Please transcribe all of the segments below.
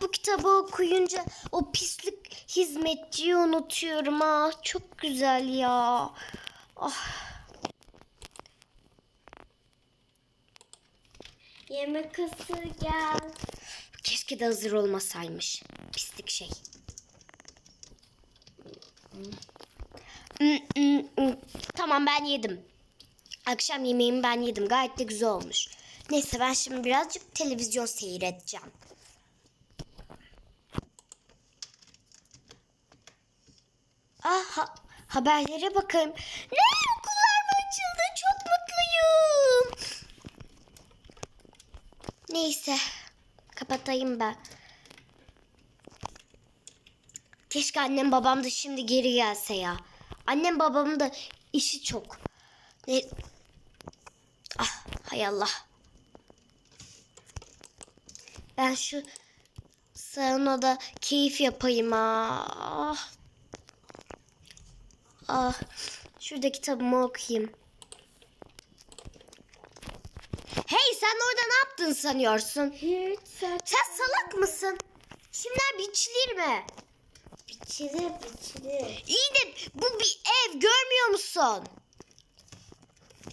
bu kitabı okuyunca o pislik hizmetçiyi unutuyorum ah çok güzel ya. Ah. Yemek kası gel. Keşke de hazır olmasaymış. Pislik şey. Tamam ben yedim. Akşam yemeğimi ben yedim. Gayet de güzel olmuş. Neyse ben şimdi birazcık televizyon seyredeceğim. Ah ha- haberlere bakayım. Ne okullar mı açıldı? Çok mutluyum. Neyse. Kapatayım ben. Keşke annem babam da şimdi geri gelse ya. Annem babamın da işi çok. Ne? Ah hay Allah. Ben şu saunada keyif yapayım ah. Ah. Şurada kitabımı okuyayım. Hey sen orada ne yaptın sanıyorsun? Hiç saç Sen salak mısın? Şimdiler biçilir mi? biçili biçili. İyi de bu bir ev görmüyor musun?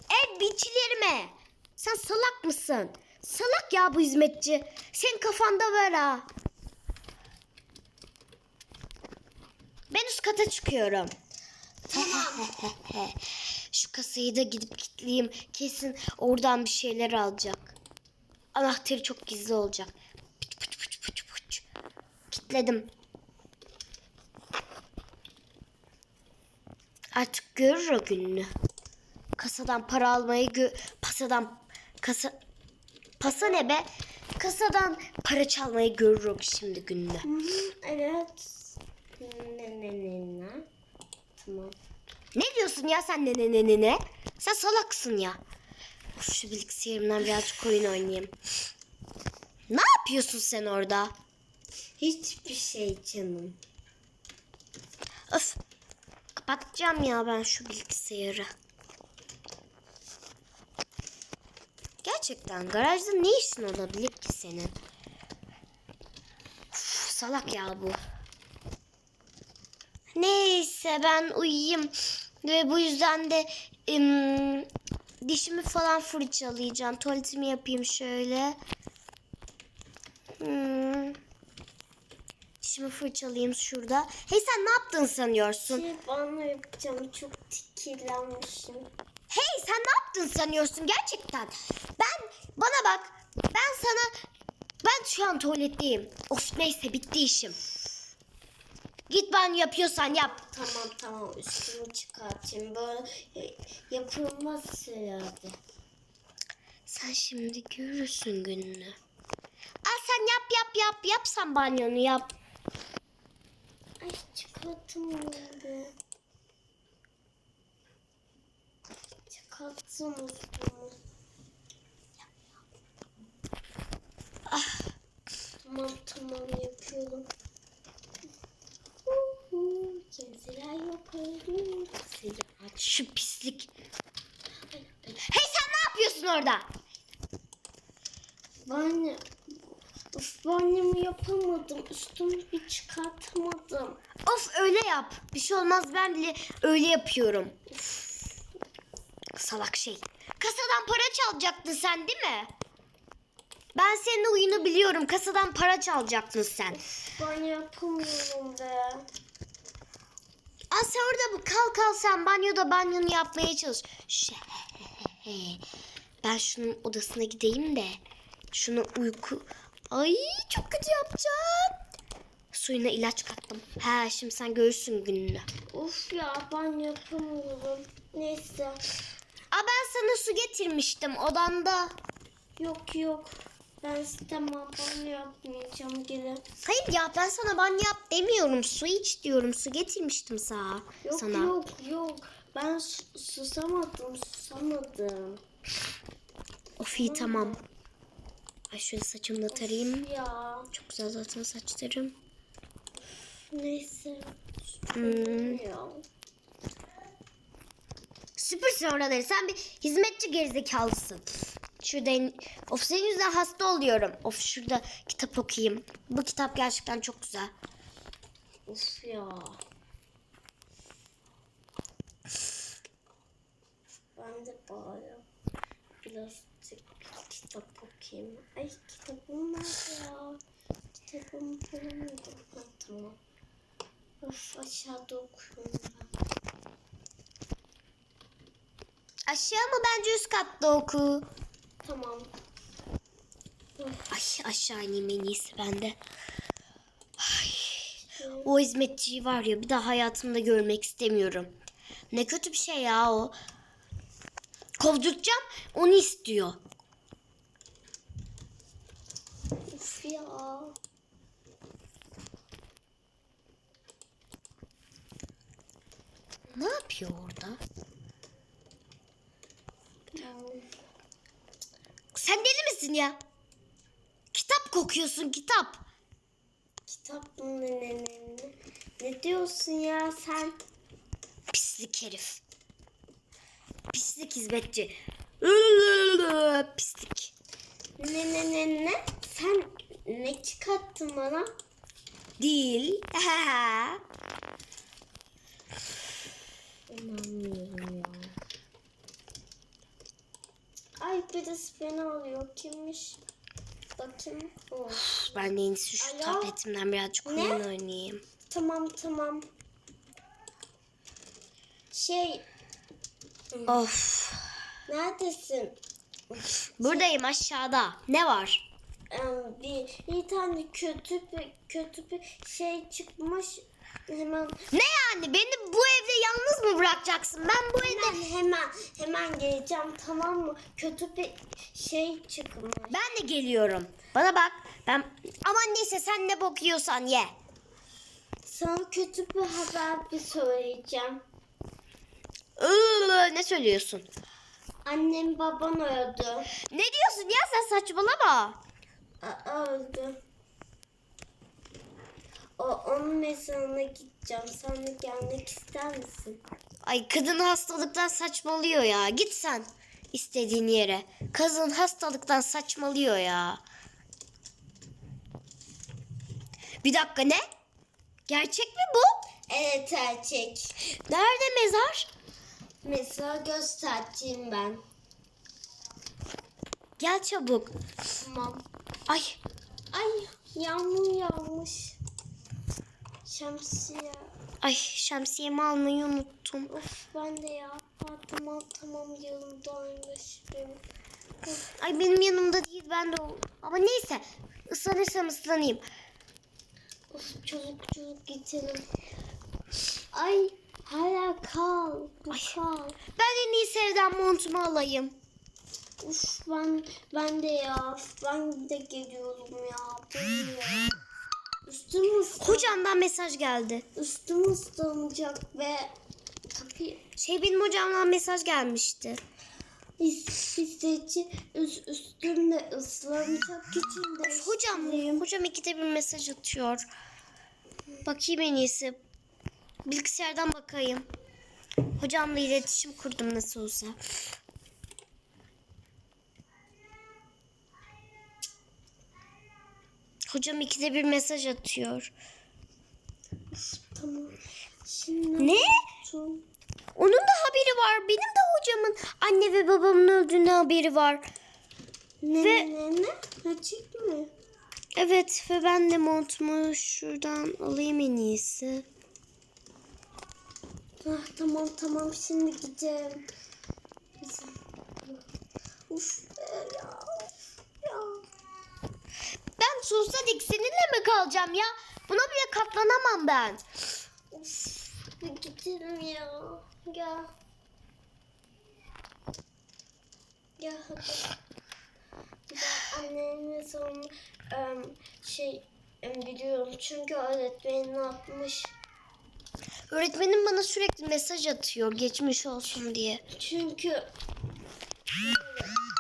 Ev biçilir mi? Sen salak mısın? Salak ya bu hizmetçi. Senin kafanda var ha. Ben üst kata çıkıyorum. Tamam. Şu kasayı da gidip kilitleyeyim. Kesin oradan bir şeyler alacak. Anahtarı çok gizli olacak. Pıç pıç pıç pıç pıç. Kilitledim. Artık görür o gününü. Kasadan para almayı gö pasadan kasa pasa ne be? Kasadan para çalmayı görür o şimdi gününü. Evet. Ne ne ne ne. Tamam. Ne diyorsun ya sen ne ne ne ne ne? Sen salaksın ya. Of, şu bilgisayarımdan birazcık oyun oynayayım. Ne yapıyorsun sen orada? Hiçbir şey canım. Öf. Kapatacağım ya ben şu bilgisayarı. Gerçekten garajda ne işin olabilir ki senin? Uf, salak ya bu. Neyse ben uyuyayım. Ve bu yüzden de ım, dişimi falan fırçalayacağım. Tuvaletimi yapayım şöyle. Hmm. Dişimi fırçalayayım şurada. Hey sen ne yaptın sanıyorsun? Şey bana yapacağım. Çok tikirlenmişim. Hey sen ne yaptın sanıyorsun gerçekten? Ben bana bak. Ben sana ben şu an tuvaletteyim. Of neyse bitti işim. Git ben yapıyorsan yap. Tamam tamam üstümü çıkartayım. Böyle e, yapılmaz herhalde. Sen şimdi görürsün gününü. Al sen yap yap yap. Yap sen banyonu yap. Ay çıkartamadım. Çıkarttım üstümü. Ah. Tamam tamam yapıyorum. Uhu, Kimseler yok öyle. Seni aç şu pislik. Hey sen ne yapıyorsun orada? Ben Uf, banyamı yapamadım. Üstümü bir çıkartamadım. Of öyle yap. Bir şey olmaz ben bile öyle yapıyorum. Salak şey. Kasadan para çalacaktın sen değil mi? Ben senin oyunu biliyorum. Kasadan para çalacaktın sen. Ben yapamıyorum be. Aa sen orada bu kal kal sen banyoda banyonu yapmaya çalış. Şe- Ben şunun odasına gideyim de. Şunu uyku... Ay çok kötü yapacağım. Suyuna ilaç kattım. He şimdi sen görürsün gününü. Of ya ben yapamıyorum. Neyse. Aa ben sana su getirmiştim odanda. Yok yok. Ben istemem. Ben yapmayacağım geri. Hayır ya ben sana banyo yap demiyorum. Su iç diyorum. Su getirmiştim sana. Yok sana. yok yok. Ben su- susamadım susamadım. Of iyi tamam. Ay şöyle saçımı da tarayayım. Ya. Çok güzel zaten saçlarım. Neyse. Hmm. Ya. Süpürsün oraları. Sen bir hizmetçi gerizekalısın. Şurada en- of senin yüzünden hasta oluyorum. Of şurada kitap okuyayım. Bu kitap gerçekten çok güzel. Of ya. Ben de birazcık kitap okuyayım. Ay kitabım nerede ya? Kitabımı bulamadım. Ha, tamam. Of aşağıda okuyorum ben. Aşağı mı bence üst katta oku. Tamam. Ay aşağı ineyim en iyisi bende. Ay, o hizmetçiyi var ya bir daha hayatımda görmek istemiyorum. Ne kötü bir şey ya o. Kovduracağım onu istiyor. Of ya. Ne yapıyor orada? Sen deli misin ya? Kitap kokuyorsun kitap. Kitap mı ne ne ne ne? Ne diyorsun ya sen? Pislik herif. Pislik hizmetçi. Pislik. Ne ne ne ne? Sen ne çıkarttın bana? Değil. İnanmıyorum ya. Ay birisi beni Kimmiş? Bakayım. Ben de en iyisi şu Alo? tabletimden birazcık oyun oynayayım. Tamam tamam. Şey Of. neredesin? Buradayım aşağıda. Ne var? Bir, bir tane kötü bir kötü bir şey çıkmış. Hemen Ne yani? Beni bu evde yalnız mı bırakacaksın? Ben bu evde... hemen hemen hemen geleceğim tamam mı? Kötü bir şey çıkmış. Ben de geliyorum. Bana bak. Ben... Aman neyse sen ne bok yiyorsan ye. Sana kötü bir haber bir söyleyeceğim. Iıı, ne söylüyorsun? Annem baban öldü. Ne diyorsun ya sen saçmalama. Aa, öldü. O, onun mezarına gideceğim. Sen de gelmek ister misin? Ay kadın hastalıktan saçmalıyor ya. Git sen istediğin yere. Kadın hastalıktan saçmalıyor ya. Bir dakika ne? Gerçek mi bu? Evet erkek. Nerede mezar? Mesela göstereceğim ben. Gel çabuk. Tamam. Ay Ay yağmur yağmış. Şemsiye. ay şemsiyemi almayı unuttum. Of ben de ya. Ha, tamam tamam yanımdaymış benim. Ay benim yanımda değil ben de. Ama neyse ıslanırsam ıslanayım. of çocuk çocuk gidelim. Ay hala kal. Bu Ay. kal. Ben en iyisi evden montumu alayım. Uf ben ben de ya. Ben de geliyorum ya. Benim ya. Üstüm Hocamdan mesaj geldi. üstüm ıslanacak ve kapıyı Şey benim hocamdan mesaj gelmişti. His, hissedici üst, üstümde ıslanacak için de Hocam, hocam ikide bir mesaj atıyor. Bakayım en iyisi. Bilgisayardan bakayım. Hocamla iletişim kurdum nasıl olsa. Hocam ikide bir mesaj atıyor. Tamam. Şimdi Ne? yapacağım? Onun da haberi var. Benim de hocamın anne ve babamın öldüğüne haberi var. Ne Ve- ne ne? Açık mı? Evet ve ben de montumu şuradan alayım en iyisi. Ah, tamam tamam şimdi gideceğim. Uf ya. Sonsuza dek seninle mi kalacağım ya? Buna bile katlanamam ben. Bir gidelim ya. Gel. Gel hadi. Ben annemin sonra em, şey em, biliyorum çünkü öğretmenin ne yapmış. Öğretmenim bana sürekli mesaj atıyor geçmiş olsun diye. Çünkü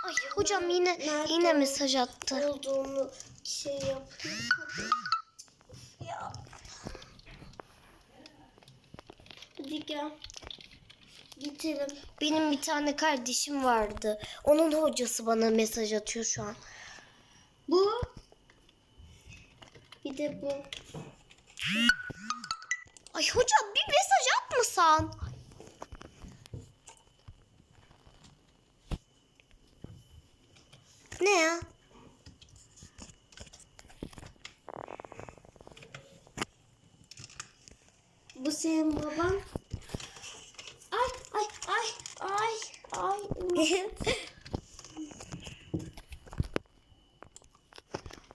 Ay hocam yine Nerede yine mesaj attı. olduğunu şey yapıyor. Ya. Hadi gel. Gidelim. Benim bir tane kardeşim vardı. Onun hocası bana mesaj atıyor şu an. Bu. Bir de bu. Ay hocam bir mesaj atmasan. Ne ya? Bu senin baban. Ay ay ay ay ay.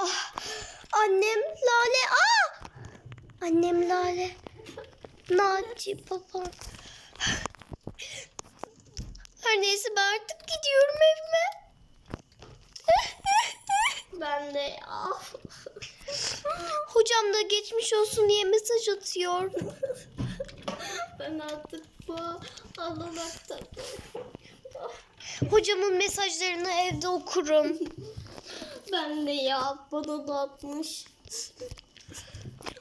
Ah, annem Lale. Aa! Annem Lale. Naci babam. Her neyse ben artık gidiyorum evime. ben de ya. Hocam da geçmiş olsun diye mesaj atıyor. ben artık bu ağlamaktan. Hocamın mesajlarını evde okurum. Ben de ya. Bana da atmış.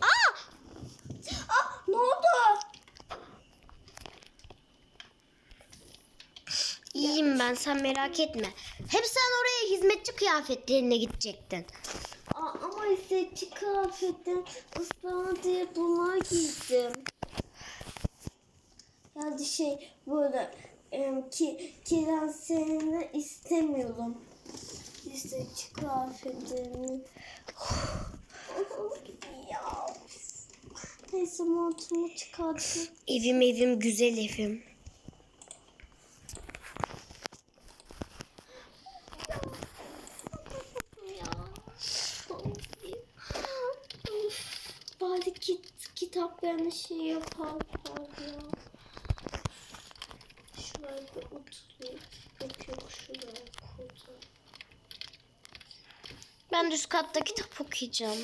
Aa! Ah ne oldu? İyiyim ben sen merak etme. Hep sen oraya hizmetçi kıyafetlerine gidecektin. Aa, ama hissetçi kıyafetten ıslana diye bunlar giydim. Yani şey böyle em, ki kiren seninle istemiyorum. Hissetçi kıyafetlerini. ya. Neyse montumu çıkarttım. Evim evim güzel evim. ya. Bari kit, kitaplarını şey yaparlar ya. Şuraya bir oturayım. Yok yok şuraya koyacağım. Ben üst katta kitap okuyacağım.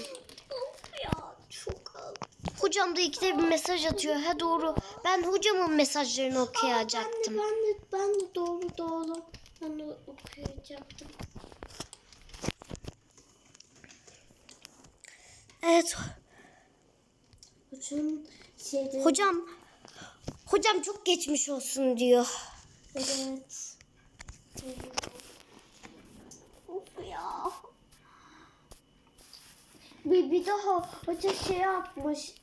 Of ya çok az. Hocam da ikide bir mesaj atıyor. Ha doğru. Ben hocamın mesajlarını okuyacaktım. Ben de, ben de, ben de doğru doğru. Ben de okuyacaktım. Evet. Hocam şeyde... Hocam hocam çok geçmiş olsun diyor. Evet. Of ya. Bir, bir daha hoca şey yapmış.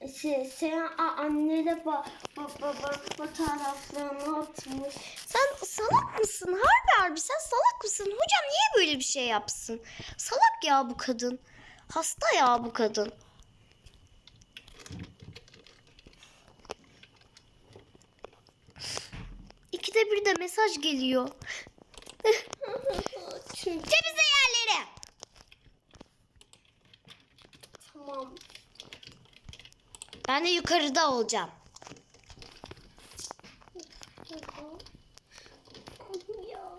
E, şey, senin a- annene ba, ba, baba fotoğraflarını atmış. Sen salak mısın? Harbi harbi sen salak mısın? Hocam niye böyle bir şey yapsın? Salak ya bu kadın. Hasta ya bu kadın. İkide bir de mesaj geliyor. Çünkü Temizle yerleri. tamam. Ben de yukarıda olacağım. Ya.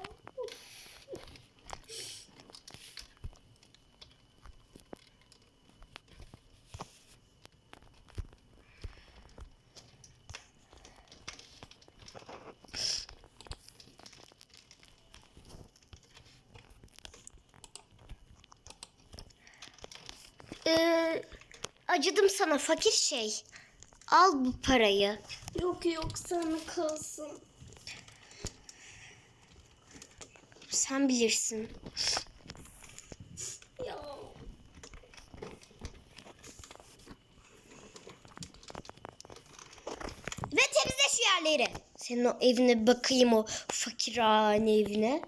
Ee, acıdım sana fakir şey. Al bu parayı. Yok yok sana kalsın. Sen bilirsin. Ya. Ve temizle şu yerleri. Senin o evine bakayım o fakirhane evine.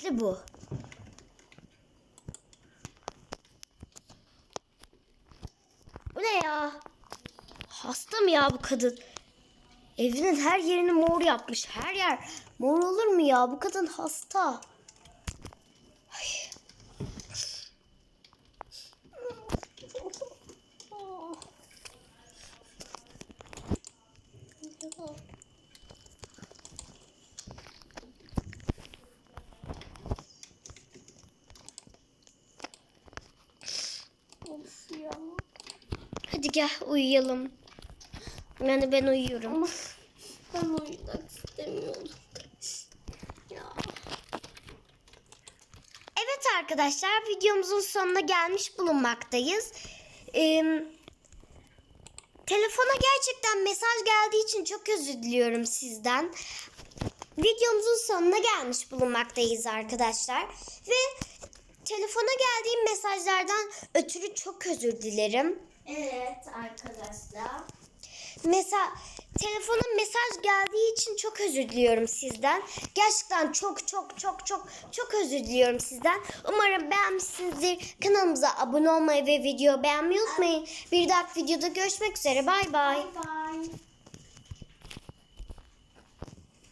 Kilitli bu. Bu ne ya? Hasta mı ya bu kadın? Evinin her yerini mor yapmış. Her yer mor olur mu ya? Bu kadın hasta. Ay. Of ya. Hadi gel uyuyalım. Yani ben uyuyorum. Ama ben uyumak istemiyorum. Ya. arkadaşlar videomuzun sonuna gelmiş bulunmaktayız. Ee, telefona gerçekten mesaj geldiği için çok özür diliyorum sizden. Videomuzun sonuna gelmiş bulunmaktayız arkadaşlar. Ve telefona geldiğim mesajlardan ötürü çok özür dilerim. Evet arkadaşlar. Mesela telefona mesaj geldiği için çok özür diliyorum sizden. Gerçekten çok çok çok çok çok özür diliyorum sizden. Umarım beğenmişsinizdir. Kanalımıza abone olmayı ve video beğenmeyi unutmayın. Bir dahaki videoda görüşmek üzere. Bay bay. Bye bye.